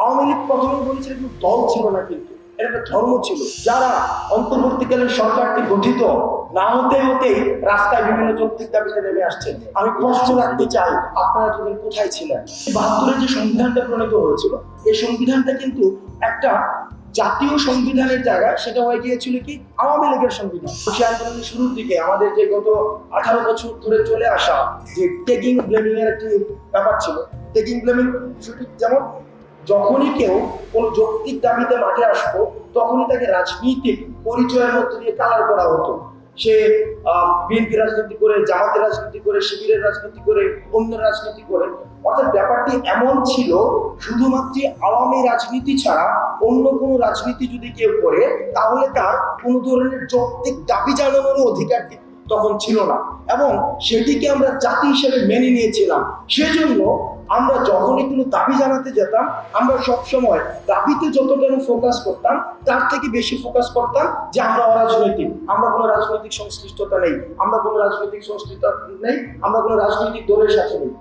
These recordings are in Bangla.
আওয়ামী লীগ প্রথমে বলেছিল কিন্তু দল ছিল না কিন্তু এটা একটা ধর্ম ছিল। যারা অন্তর্বর্তীকালীন সরকারটি গঠিত, না হতে হতেই রাস্তায় বিভিন্ন যৌক্তিক দাবিতে নেমে আসছে। আমি প্রশ্ন রাখতে চাই, আপনারা দুদিন কোথায় ছিলেন? বাহাত্তরের যে সংবিধানটা প্রণীত হয়েছিল, এই সংবিধানটা কিন্তু একটা জাতীয় সংবিধানের জায়গায় সেটা হয়ে গিয়েছিল কি? আওয়ামী লীগের সংবিধান। সে আন্দোলনের শুরুর দিকে আমাদের যে গত আঠারো বছর ধরে চলে আসা যে টেকিং ব্লেমিং এর একটি ব্যাপার ছিল, টেকিং ব্লেমিং যেমন যখনই কেউ কোন যৌক্তিক দাবিতে মাঠে আসতো, তখনই তাকে রাজনৈতিক পরিচয়ের মধ্যে দিয়ে কালার করা হতো। সে বিএনপি রাজনীতি করে জামাতের রাজনীতি করে, শিবিরের রাজনীতি করে, অন্য রাজনীতি করে। অর্থাৎ ব্যাপারটি এমন ছিল, শুধুমাত্র আওয়ামী রাজনীতি ছাড়া অন্য কোনো রাজনীতি যদি কেউ করে, তাহলে তার কোনো ধরনের যৌক্তিক দাবি জানানোর অধিকার তখন ছিল না। এবং সেটিকে আমরা জাতি হিসেবে মেনে নিয়েছিলাম। সেজন্য আমরা যখনই কোনো দাবি জানাতে যেতাম, আমরা সবসময় দাবিতে যতটা ফোকাস করতাম, তার থেকে বেশি ফোকাস করতাম যে আমরা অরাজনৈতিক। আমরা কোনো রাজনৈতিক সংশ্লিষ্টতা নেই, আমরা কোনো রাজনৈতিক সংশ্লিষ্টতা নেই, আমরা কোনো রাজনৈতিক দলের সাথে নেই।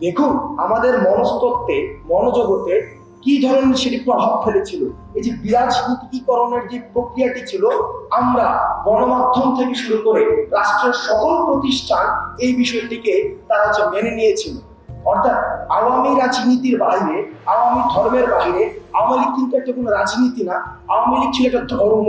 দেখুন, আমাদের মনস্তত্ত্বে, মনোজগতে কি ধরনের সেটি প্রভাব ফেলেছিল? এই যে বিরাজনীতিকরণের যে প্রক্রিয়াটি ছিল, আমরা গণমাধ্যম থেকে শুরু করে রাষ্ট্রের সকল প্রতিষ্ঠান এই বিষয়টিকে তারা মেনে নিয়েছিল। অর্থাৎ আওয়ামী রাজনীতির বাইরে, আওয়ামী ধর্মের বাইরে, আওয়ামী লীগ কিন্তু একটা কোনো রাজনীতি না, আওয়ামী লীগ ছিল একটা ধর্ম।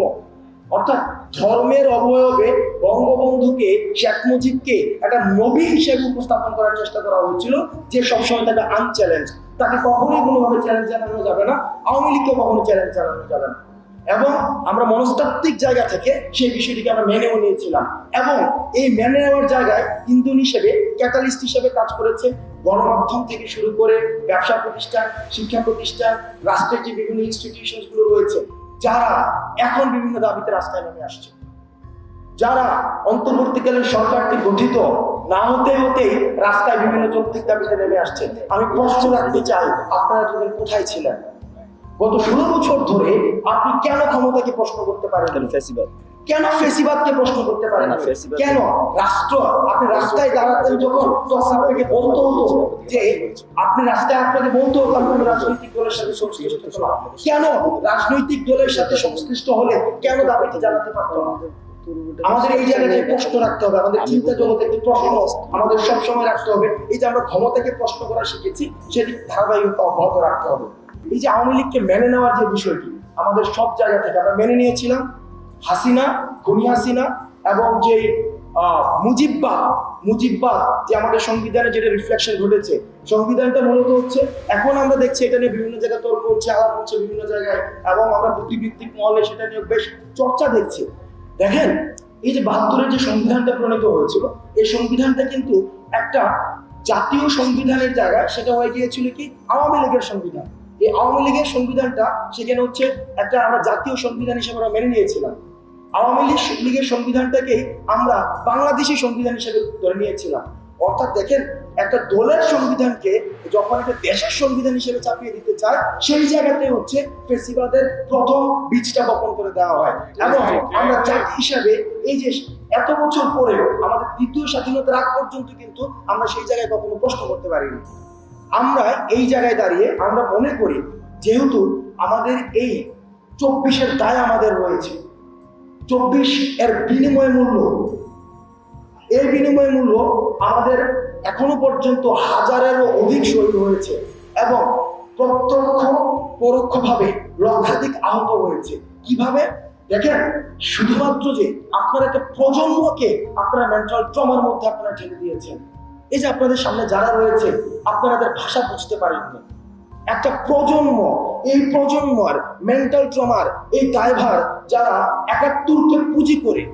অর্থাৎ ধর্মের অবয়বে বঙ্গবন্ধুকে শেখ মুজিবকে একটা নবী হিসেবে উপস্থাপন করার চেষ্টা করা হয়েছিল, যে সবসময় তাকে আনচ্যালেঞ্জ তাকে কখনোই কোনোভাবে চ্যালেঞ্জ জানানো যাবে না, আওয়ামী লীগকে কখনো চ্যালেঞ্জ জানানো যাবে না। এবং আমরা মনস্তাত্ত্বিক জায়গা থেকে সেই বিষয়টিকে আমরা মেনেও নিয়েছিলাম। এবং এই মেনে নেওয়ার জায়গায় ইন্ধন হিসেবে ক্যাটালিস্ট হিসেবে কাজ করেছে গণমাধ্যম থেকে শুরু করে ব্যবসা প্রতিষ্ঠান, শিক্ষা প্রতিষ্ঠান, রাষ্ট্রের যে বিভিন্ন ইনস্টিটিউশনগুলো রয়েছে, যারা এখন বিভিন্ন দাবিতে রাস্তায় নেমে আসছে। যারা অন্তর্বর্তীকালীন সরকারটি গঠিত না হতে হতেই রাস্তায় বিভিন্ন যৌক্তিক দাবিতে নেমে আসছে। আমি প্রশ্ন রাখতে চাই, আপনারা দুদিন কোথায় ছিলেন? গত ষোলো বছর ধরে আপনি কেন ক্ষমতাকে প্রশ্ন করতে পারেন কেন ফেসিবাদ? কেন ফেসিবাদকে প্রশ্ন করতে পারে না? কেন রাষ্ট্র আপনি রাস্তায় দাঁড়াতেন যখন তখন আপনাকে বলতে হতো যে আপনি রাস্তায় আপনাকে বলতে হতো আপনি রাজনৈতিক দলের সাথে সংশ্লিষ্ট কেন রাজনৈতিক দলের সাথে সংশ্লিষ্ট হলে কেন দাবিটি জানাতে পারতো না? আমাদের এই জায়গাটায় প্রশ্ন রাখতে হবে আমাদের চিন্তা জগতে একটি প্রশ্ন আমাদের সবসময় রাখতে হবে এই যে আমরা ক্ষমতাকে প্রশ্ন করা শিখেছি সেটি ধারাবাহিকতা অব্যাহত রাখতে হবে। এই যে আওয়ামী লীগকে মেনে নেওয়ার যে বিষয়টি আমাদের সব জায়গা থেকে আমরা মেনে নিয়েছিলাম। হাসিনা খুনি হাসিনা এবং যে আহ, মুজিববাদ মুজিববাদ যে আমাদের সংবিধানে যেটা রিফ্লেকশন ঘটেছে সংবিধানটা মূলত হচ্ছে এখন আমরা দেখছি এটা নিয়ে বিভিন্ন জায়গায় তর্ক হচ্ছে আলাপ হচ্ছে বিভিন্ন জায়গায় এবং আমরা বুদ্ধিভিত্তিক মহলে সেটা নিয়ে বেশ চর্চা দেখছি। দেখেন এই যে বাহাত্তরের যে সংবিধানটা প্রণীত হয়েছিল এই সংবিধানটা কিন্তু একটা জাতীয় সংবিধানের জায়গায় সেটা হয়ে গিয়েছিল কি? আওয়ামী লীগের সংবিধান। এই আওয়ামী লীগের সংবিধানটা সেখানে হচ্ছে একটা আমরা জাতীয় সংবিধান হিসেবে আমরা মেনে নিয়েছিলাম। আওয়ামী লীগ লীগের সংবিধানটাকে আমরা বাংলাদেশি সংবিধান হিসেবে ধরে নিয়েছিলাম। অর্থাৎ দেখেন, একটা দলের সংবিধানকে যখন একটা দেশের সংবিধান হিসেবে চাপিয়ে দিতে চায়, সেই জায়গাতে হচ্ছে ফেসিবাদের প্রথম বীজটা বপন করে দেওয়া হয়। এবং আমরা জাতি হিসাবে এই যে এত বছর পরেও আমাদের দ্বিতীয় স্বাধীনতার আগ পর্যন্ত কিন্তু আমরা সেই জায়গায় কখনো প্রশ্ন করতে পারিনি। আমরা এই জায়গায় দাঁড়িয়ে আমরা মনে করি, যেহেতু আমাদের এই চব্বিশের দায় আমাদের রয়েছে চব্বিশ এর বিনিময় মূল্য। এর বিনিময় মূল্য আমাদের এখনও পর্যন্ত হাজারেরও অধিক শহীদ হয়েছে এবং প্রত্যক্ষ পরোক্ষভাবে লক্ষাধিক আহত হয়েছে। কীভাবে? দেখেন, শুধুমাত্র যে আপনার একটা প্রজন্মকে আপনারা মেন্টাল ট্রমার মধ্যে আপনারা ঠেলে দিয়েছেন। এই যে আপনাদের সামনে যারা রয়েছে, আপনারা তাদের ভাষা বুঝতে পারেননি। একটা প্রজন্ম, এই প্রজন্মর মেন্টাল ট্রমার এই ড্রাইভার যারা একাত্তরকে পুঁজি করে,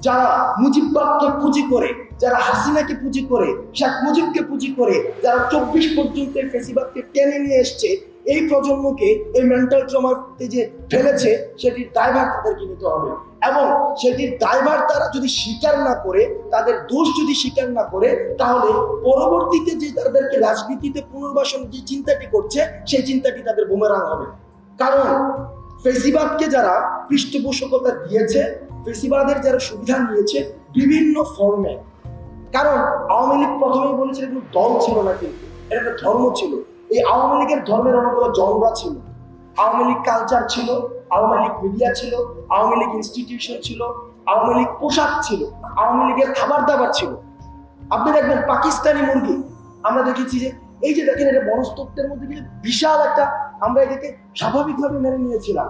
যারা মুজিববাদকে পুঁজি করে, যারা হাসিনাকে পুঁজি করে, শেখ মুজিবকে পুঁজি করে, যারা চব্বিশ পর্যন্ত ফেসিবাদকে টেনে নিয়ে এসছে এই প্রজন্মকে এই মেন্টাল ট্রমাতে যে ফেলেছে, সেটির দায়ভার তাদেরকে নিতে হবে। এবং সেটির দায়ভার তারা যদি স্বীকার না করে, তাদের দোষ যদি স্বীকার না করে, তাহলে পরবর্তীতে যে তাদেরকে রাজনীতিতে পুনর্বাসন যে চিন্তাটি করছে, সেই চিন্তাটি তাদের বুমেরাং হবে। কারণ ফেসিবাদকে যারা পৃষ্ঠপোষকতা দিয়েছে, ফেসিবাদের যারা সুবিধা নিয়েছে, বিভিন্ন ফর্মে কারণ আওয়ামী লীগ প্রথমেই বলেছিল দল ছিল না কিন্তু, এটা একটা ধর্ম ছিল। এই আওয়ামী লীগের ধর্মের অনেকগুলো জনরা ছিল। আওয়ামী লীগ কালচার ছিল, আওয়ামী লীগ মিডিয়া ছিল, আওয়ামী লীগ ইনস্টিটিউশন ছিল, আওয়ামী লীগ পোশাক ছিল, আওয়ামী লীগের খাবার দাবার ছিল। আপনি দেখবেন পাকিস্তানি মুরগি, আমরা দেখেছি যে এই যে দেখেন এটা মনস্তত্ত্বের মধ্যে বিশাল একটা, আমরা এটাকে স্বাভাবিকভাবে মেনে নিয়েছিলাম।